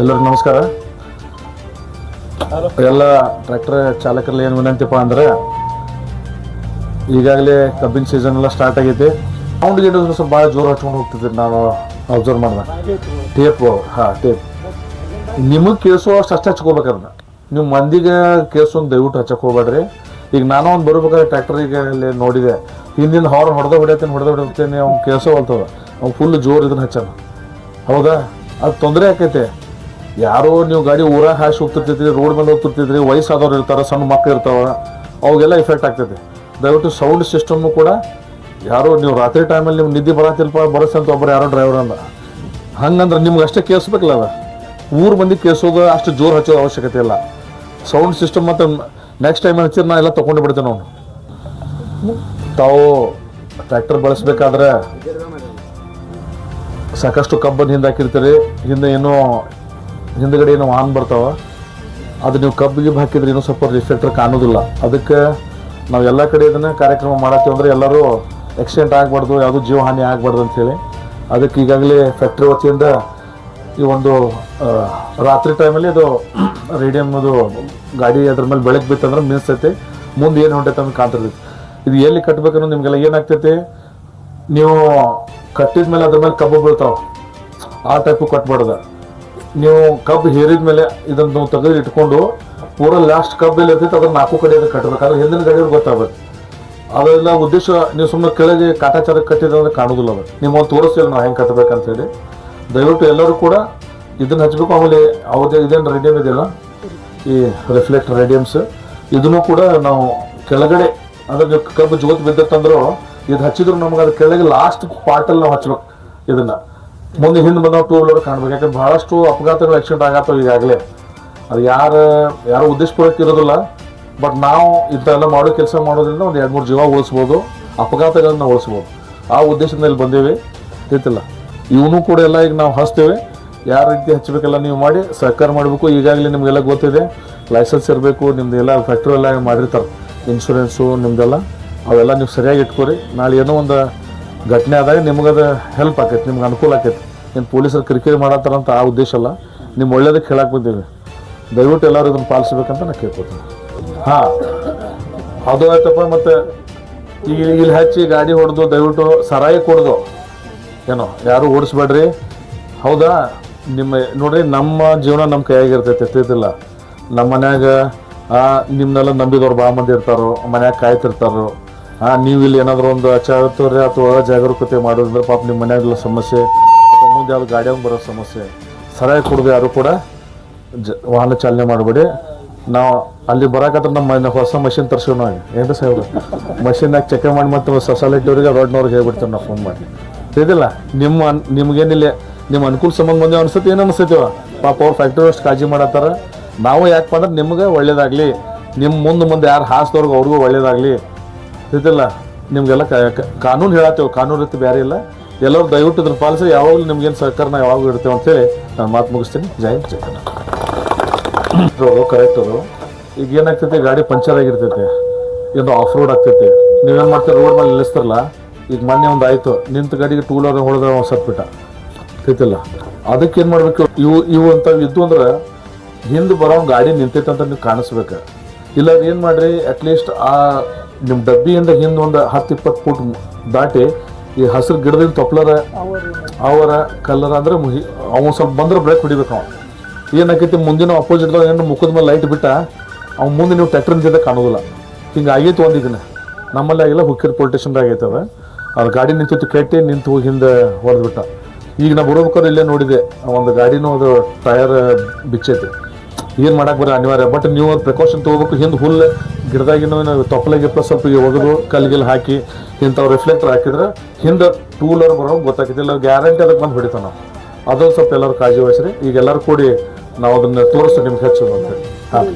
ಎಲ್ಲರಿಗೂ ನಮಸ್ಕಾರ. ಎಲ್ಲ ಟ್ರ್ಯಾಕ್ಟರ್ ಚಾಲಕರಲ್ಲಿ ಏನು ವಿನಂತಿಪ್ಪ ಅಂದ್ರೆ ಈಗಾಗಲೇ ಕಬ್ಬಿನ ಸೀಸನ್ ಎಲ್ಲ ಸ್ಟಾರ್ಟ್ ಆಗೈತಿ. ಸೌಂಡ್ ಗಿಡದ್ರು ಸ್ವಲ್ಪ ಭಾಳ ಜೋರು ಹಚ್ಕೊಂಡು ಹೋಗ್ತಿದ್ದೆ ನಾನು ಅಬ್ಸರ್ವ್ ಮಾಡಿದೆ. ಟೇಪ್ ಹಾಂ ಟೇಪ್ ನಿಮಗೆ ಕೇಳಿಸೋ ಅಷ್ಟು ಅಷ್ಟು ಹಚ್ಕೋಬೇಕಂದ್ರೆ ನೀವು ಮಂದಿಗೆ ಕೇಳಿಸೋಂಗ್ ದಯವಿಟ್ಟು ಹಚ್ಚಕ್ಕೆ ಹೋಗ್ಬೇಡ್ರಿ. ಈಗ ನಾನು ಒಂದು ಬರ್ಬೇಕಾದ್ರೆ ಟ್ರ್ಯಾಕ್ಟರ್ ಈಗ ಅಲ್ಲಿ ನೋಡಿದೆ. ಹಿಂದಿನ ಹಾರ್ನ್ ಹೊಡೆದ ಹೊಡಿತೀನಿ ಹೊಡೆದ ಹೊಡಿತೇನೆ ಅವ್ನು ಕೇಳಿಸೋ ಹೊಲ್ತದ. ಅವ್ನು ಫುಲ್ ಜೋರು ಇದನ್ನ ಹಚ್ಚಾನ ಹೌದಾ? ಅದು ತೊಂದರೆ ಆಕೈತೆ. ಯಾರೋ ನೀವು ಗಾಡಿ ಊರಾಗ ಹಾಸಿ ಹೋಗ್ತಿರ್ತಿದ್ರಿ ರೋಡ್ ಮೇಲೆ ಹೋಗ್ತಿರ್ತಿದ್ರಿ, ವಯಸ್ಸಾದವ್ರು ಇರ್ತಾರೆ, ಸಣ್ಣ ಮಕ್ಕಳು ಇರ್ತಾವ, ಅವಾಗೆಲ್ಲ ಇಫೆಕ್ಟ್ ಆಗ್ತೈತಿ ದಯವಿಟ್ಟು ಸೌಂಡ್ ಸಿಸ್ಟಮ್ ಕೂಡ ಯಾರೋ ನೀವು ರಾತ್ರಿ ಟೈಮಲ್ಲಿ ನೀವು ನಿದ್ದೆ ಬರತ್ತಿಲ್ಪ ಬರಸ್ ಅಂತ ಒಬ್ಬರು ಯಾರೋ ಡ್ರೈವರ್ ಅಂದ. ಹಂಗಂದ್ರೆ ನಿಮ್ಗೆ ಅಷ್ಟೇ ಕೇಳಿಸ್ಬೇಕಲ್ಲ ಅದ. ಊರು ಮಂದಿ ಕೇಳಿಸೋದು ಅಷ್ಟು ಜೋರು ಹಚ್ಚೋದು ಅವಶ್ಯಕತೆ ಇಲ್ಲ. ಸೌಂಡ್ ಸಿಸ್ಟಮ್ ಮತ್ತು ನೆಕ್ಸ್ಟ್ ಟೈಮ್ ಹಚ್ಚಿದ್ರೆ ನಾ ಎಲ್ಲ ತೊಗೊಂಡು ಬಿಡ್ತೇನೆ ಅವನು. ತಾವು ಟ್ರ್ಯಾಕ್ಟರ್ ಬಳಸ್ಬೇಕಾದ್ರೆ ಸಾಕಷ್ಟು ಕಬ್ಬನ್ನು ಹಿಂದೆ ಹಾಕಿರ್ತೀರಿ, ಹಿಂದೆ ಏನೋ ಹಿಂದ್ಗಡೆ ಏನೋ ಆನ್ ಬರ್ತಾವ, ಅದು ನೀವು ಕಬ್ಬು ಹಾಕಿದ್ರೆ ಏನೋ ಸ್ವಲ್ಪ ರಿಫ್ಲೆಕ್ಟರ್ ಕಾಣೋದಿಲ್ಲ. ಅದಕ್ಕೆ ನಾವು ಎಲ್ಲ ಕಡೆ ಇದನ್ನು ಕಾರ್ಯಕ್ರಮ ಮಾಡತ್ತೀವಿ ಅಂದರೆ ಎಲ್ಲರೂ ಆಕ್ಸಿಡೆಂಟ್ ಆಗಬಾರ್ದು, ಯಾವುದೂ ಜೀವಹಾನಿ ಆಗಬಾರ್ದು ಅಂಥೇಳಿ ಅದಕ್ಕೆ ಈಗಾಗಲೇ ಫ್ಯಾಕ್ಟ್ರಿ ವತಿಯಿಂದ ಈ ಒಂದು ರಾತ್ರಿ ಟೈಮಲ್ಲಿ ಅದು ರೇಡಿಯಮ್ ಅದು ಗಾಡಿ ಅದ್ರ ಮೇಲೆ ಬೆಳಕು ಬಿತ್ತಂದ್ರೆ ಮಿನ್ಸ್ತೈತೆ ಮುಂದೆ ಏನು ಹೊಂಟೈತೆ ಅಂತ ಕಾಣ್ತಿರ್ತೈತಿ. ಇದು ಎಲ್ಲಿ ಕಟ್ಬೇಕನ್ನು ನಿಮಗೆಲ್ಲ ಏನಾಗ್ತೈತಿ? ನೀವು ಕಟ್ಟಿದ ಮೇಲೆ ಅದ್ರ ಮೇಲೆ ಕಬ್ಬು ಬೀಳ್ತಾವೆ. ಆ ಟೈಪು ಕಟ್ಬಾರ್ದು. ನೀವು ಕಬ್ಬು ಹೇರಿದ ಮೇಲೆ ಇದನ್ನು ತೆಗೆದು ಇಟ್ಕೊಂಡು ಪೂರ ಲಾಸ್ಟ್ ಕಬ್ಬು ಎಲ್ಲಿ ಇರ್ತೈತೆ, ಅದನ್ನ ನಾಲ್ಕು ಕಡೆ ಅದನ್ನ ಕಟ್ಟಬೇಕಾದ್ರೆ ಹಿಂದಿನ ಗಾಡಿಯವ್ರು ಗೊತ್ತಾಗುತ್ತೆ ಅದೆಲ್ಲ ಉದ್ದೇಶ ನೀವು ಸುಮ್ಮನೆ ಕೆಳಗೆ ಕಾಟಾಚಾರಕ್ಕೆ ಕಟ್ಟಿದ್ರೆ ಕಾಣುದಿಲ್ಲ ಅದು. ಒಂದು ತೋರಿಸ್ತೀವಿ, ನಾವು ಹೆಂಗೆ ಕಟ್ಟಬೇಕಂತ ಹೇಳಿ ದಯವಿಟ್ಟು ಎಲ್ಲರೂ ಕೂಡ ಇದನ್ನ ಹಚ್ಚಬೇಕು ಆಮೇಲೆ ಅವ್ರದ್ದು ಇದೇನು ರೇಡಿಯಮ್ ಇದೆಯಲ್ಲ? ಈ ರಿಫ್ಲೆಕ್ಟ್ ರೇಡಿಯಮ್ಸ್ ಇದನ್ನು ಕೂಡ ನಾವು ಕೆಳಗಡೆ ಅಂದ್ರೆ ನೀವು ಕಬ್ಬು ಜೋತ್ ಬಿದ್ದತ್ತಂದ್ರೂ ಇದು ಹಚ್ಚಿದ್ರು ನಮ್ಗೆ ಅದು ಕೆಳಗೆ ಲಾಸ್ಟ್ ಪಾರ್ಟಲ್ಲಿ ನಾವು ಹಚ್ಬೇಕು ಇದನ್ನ. ಮುಂದೆ ಹಿಂದೆ ಬಂದ ಟೂ ವೀಲರ್ ಕಾಣ್ಬೇಕು. ಯಾಕಂದ್ರೆ ಬಹಳಷ್ಟು ಅಪಘಾತಗಳು ಆಕ್ಸಿಡೆಂಟ್ ಆಗತ್ತೋ ಈಗಾಗಲೇ. ಅದು ಯಾರು ಯಾರು ಉದ್ದೇಶಪೂರ್ವಕ ಇರೋದಿಲ್ಲ. ಬಟ್ ನಾವು ಇಂಥೆಲ್ಲ ಮಾಡೋ ಕೆಲಸ ಮಾಡೋದ್ರಿಂದ ಒಂದು ಎರಡು ಮೂರು ಜೀವ ಉಳಿಸ್ಬೋದು. ಅಪಘಾತಗಳನ್ನು ಉಳಿಸ್ಬೋದು. ಆ ಉದ್ದೇಶದಿಂದ ಇಲ್ಲಿ ಬಂದೇವೆ. ಗೊತ್ತಿಲ್ಲ. ಇವನು ಕೂಡ ಎಲ್ಲ ಈಗ ನಾವು ಹಚ್ತೇವೆ. ಯಾವ ರೀತಿ ಹಚ್ಚಬೇಕೆಲ್ಲ ನೀವು ಮಾಡಿ ಸಹಕಾರ ಮಾಡಬೇಕು. ಈಗಾಗಲೇ ನಿಮಗೆಲ್ಲ ಗೊತ್ತಿದೆ. ಲೈಸೆನ್ಸ್ ಇರಬೇಕು. ನಿಮ್ದು ಎಲ್ಲ ಫ್ಯಾಕ್ಟ್ರಿ ಎಲ್ಲ ಮಾಡಿರ್ತಾರೆ. ಇನ್ಶೂರೆನ್ಸು ನಿಮ್ಮದೆಲ್ಲ ಅವೆಲ್ಲ ನೀವು ಸರಿಯಾಗಿ ಇಟ್ಕೊರಿ. ನಾಳೆ ಏನೋ ಒಂದು ಘಟನೆ ಆದಾಗ ನಿಮಗದು ಹೆಲ್ಪ್ ಆಕೈತಿ, ನಿಮ್ಗೆ ಅನುಕೂಲ ಆಕೈತಿ. ಏನು ಪೊಲೀಸರು ಕಿರಿಕಿರಿ ಮಾಡತ್ತಾರಂತ ಆ ಉದ್ದೇಶ ಅಲ್ಲ. ನಿಮ್ಮ ಒಳ್ಳೇದಕ್ಕೆ ಹೇಳಕ್ಕೆ ಬಂದೀವಿ ದಯವಿಟ್ಟು ಎಲ್ಲರೂ ಇದನ್ನು ಪಾಲಿಸ್ಬೇಕಂತ ನಾನು ಕೇಳ್ಕೊತೀನಿ. ಹಾಂ. ಅದು ಆಯ್ತಪ್ಪ ಮತ್ತು ಈಗ ಇಲ್ಲಿ ಹಚ್ಚಿ ಗಾಡಿ ಹೊಡೆದು ದಯವಿಟ್ಟು ಸರಾಯಿ ಕೊಡೋದು. ಏನೋ, ಯಾರು ಓಡಿಸ್ಬೇಡ್ರಿ. ಹೌದಾ? ನಿಮ್ಮ ನೋಡ್ರಿ, ನಮ್ಮ ಜೀವನ ನಮ್ಮ ಕೈಯಾಗಿರ್ತೈತೆ ತಿಳ್ತಿಲ್ಲ ನಮ್ಮ ಮನ್ಯಾಗ ನಿಮ್ಮನ್ನೆಲ್ಲ ನಂಬಿದವ್ರು ಭಾಳ ಮಂದಿ ಇರ್ತಾರೋ, ಮನ್ಯಾಗ ಕಾಯ್ತಿರ್ತಾರೋ. ನೀವು ಇಲ್ಲಿ ಏನಾದರೂ ಒಂದು ಅಚಾತುರ್ಯ ಅಥವಾ ಜಾಗರೂಕತೆ ಮಾಡೋದ್ರೆ ಪಾಪ ನಿಮ್ಮ ಮನ್ಯಾಗೆಲ್ಲ ಸಮಸ್ಯೆ ಮುಂದೆ ಯಾವ್ದು ಗಾಡಿ ಬರೋ ಸಮಸ್ಯೆ ಸರಿಯಾಗಿ ಕುಡ್ದು ಯಾರು ಕೂಡ ಜ, ವಾಹನ ಚಾಲನೆ ಮಾಡಬೇಡಿ. ನಾವು ಅಲ್ಲಿ ಬರಾಕತ್ರ ನಮ್ಮ ಹೊಸ ಮಷಿನ್ ತರ್ಸೀವಿ ನಾವು ಏನು ಸಾಹೇಬ್ರು? ಮಷಿನ್ನಾಗ ಚೆಕ್ ಮಾಡಿ ಮತ್ತೆ ಸೊಸಾಲಿಟಿಯವ್ರಿಗೆ ರೋಡ್ನವ್ರಿಗೆ ಹೇಳ್ಬಿಡ್ತೀವಿ ನಾವು ಫೋನ್ ಮಾಡಿ. ಇದಿಲ್ಲ, ನಿಮ್ಮ ನಿಮ್ಗೇನಿಲ್ಲ ನಿಮ್ಮ ಅನುಕೂಲ ಸಂಬಂಧ ಬಂದೇವು ಅನ್ಸುತ್ತೆ, ಏನು ಅನಿಸ್ತೈತಿವ ಪಾಪ ಅವ್ರು ಫ್ಯಾಕ್ಟ್ರಿ ಅಷ್ಟು ಕಾಳಜಿ ಮಾಡತ್ತಾರ. ನಾವು ಯಾಕಪ್ಪ ಅಂದ್ರೆ ನಿಮ್ಗೆ ಒಳ್ಳೇದಾಗಲಿ. ನಿಮ್ಮ ಮುಂದೆ ಮುಂದೆ ಯಾರು ಹಾಸ್ದವ್ರಿಗೆ ಅವ್ರಿಗೂ ಒಳ್ಳೇದಾಗಲಿ. ತಿಳಿದಿಲ್ಲ ನಿಮಗೆಲ್ಲ ಕಾನೂನು ಹೇಳತ್ತೇವೆ, ಕಾನೂನು ರೀತಿ ಬೇರೆ ಇಲ್ಲ. ಎಲ್ಲರೂ ದಯವಿಟ್ಟು ಇದನ್ನು ಪಾಲಿಸಿ, ಯಾವಾಗಲೂ ನಿಮ್ಗೇನು ಸರ್ಕಾರ ನಾವು ಯಾವಾಗಲೂ ಇಡ್ತೇವೆ ಅಂತೇಳಿ ನಾನು ಮಾತು ಮುಗಿಸ್ತೀನಿ. ಜೈ ಜೈ ಕರೆಕ್ಟ್ ಅದು. ಈಗ ಏನಾಗ್ತೈತಿ, ಗಾಡಿ ಪಂಚರ್ ಆಗಿರ್ತೈತೆ, ಏನು ಆಫ್ ರೋಡ್ ಆಗ್ತೈತಿ. ನೀವೇನು ಮಾಡ್ತೀರಿ ರೋಡ್ ಮೇಲೆ ನಿಲ್ಲಿಸ್ತಾರಲ್ಲ, ಈಗ ಮೊನ್ನೆ ಒಂದು ಆಯಿತು, ನಿಂತ ಗಾಡಿಗೆ ಟೂ ವೀಲರ್ ಹೊಡೆದ ಸತ್ಬಿಟ್ಟ ಅದಕ್ಕೆ ಏನು ಮಾಡ್ಬೇಕು, ಇವು ಇವು ಅಂತ ಇದ್ದು ಅಂದ್ರೆ, ಹಿಂದೆ ಬರೋ ಗಾಡಿ ನಿಂತೈತೆ ಅಂತ ನೀವು ಕಾಣಿಸ್ಬೇಕು. ಇಲ್ಲ ಏನು ಮಾಡಿರಿ ಅಟ್ಲೀಸ್ಟ್ ಆ ನಿಮ್ಮ ಡಬ್ಬಿಯಿಂದ ಹಿಂದೆ ಒಂದು ಹತ್ತು ಇಪ್ಪತ್ತು ಫುಟ್ ದಾಟಿ ಈ ಹಸಿರು ಗಿಡದಿಂದ ತೊಪ್ಲರ ಅವರ ಕಲ್ಲರ ಅಂದ್ರೆ ಮುಗಿ ಅವ ಸ್ವಲ್ಪ ಬಂದ್ರೆ ಬ್ರೇಕ್ ಹೊಡಿಬೇಕು ಅವ ಏನಾಕೈತಿ ಮುಂದಿನ ಅಪೋಸಿಟ್ದಾಗ ಏನು ಮುಖದ ಮೇಲೆ ಲೈಟ್ ಬಿಟ್ಟ, ಅವ್ನು ಮುಂದೆ ನೀವು ಟ್ರ್ಯಾಕ್ಟರ್ನಿಂದ ಕಾಣೋದಿಲ್ಲ. ಹಿಂಗೆ ಆಗೈತೆ ಒಂದು ಇದನ್ನ. ನಮ್ಮಲ್ಲಿ ಆಗಿಲ್ಲ, ಹುಕ್ಕೇರಿ ಪೊಲಿಟೇಷನ್ದಾಗ ಆಗೈತೆ ಅದು. ಅವ್ರ ಗಾಡಿ ನಿಂತಿತ್ತು, ಕೆಟ್ಟಿ ನಿಂತು ಹಿಂದೆ ಹೊಡೆದ್ಬಿಟ್ಟ. ಈಗ ನಾ ಬರೋಬೇಕಾದ್ರೆ ಇಲ್ಲೇ ನೋಡಿದೆ, ಒಂದು ಗಾಡಿನೂ ಅದು ಟಯರ್ ಬಿಚ್ಚೈತಿ. ಏನು ಮಾಡಕ್ಕೆ ಬರೋ ಅನಿವಾರ್ಯ. ಬಟ್ ನೀವು ಪ್ರಿಕಾಷನ್ ತೊಗೋಬೇಕು. ಹಿಂದೆ ಹುಲ್ಲು, ಗಿಡದಾಗಿನ ತೊಪ್ಪಲೆ ಗಿಪ್ಪಲ ಸ್ವಲ್ಪ ಒಗೆದು ಕಲ್ಲಿಗೆಲ್ಲ ಹಾಕಿ ಇಂಥವು ರಿಫ್ಲೆಕ್ಟರ್ ಹಾಕಿದ್ರೆ ಹಿಂದೆ ಟೂ ವೀಲರ್ ಬರೋ ಗೊತ್ತಾಗ್ತಿಲ್ಲ ಗ್ಯಾರಂಟಿ ಅದಕ್ಕೆ ಬಂದು ಹೊಡಿತಾವೆ ನಾವು. ಅದೊಂದು ಸ್ವಲ್ಪ ಎಲ್ಲರೂ ಕಾಳಜಿ ವಹಿಸ್ರಿ. ಈಗ ಎಲ್ಲರೂ ಕೂಡಿ ನಾವು ಅದನ್ನು ತೋರಿಸ್ತೀವಿ ನಿಮ್ಗೆ ಹೆಚ್ಚು ಅಂತ ಹಾಂ.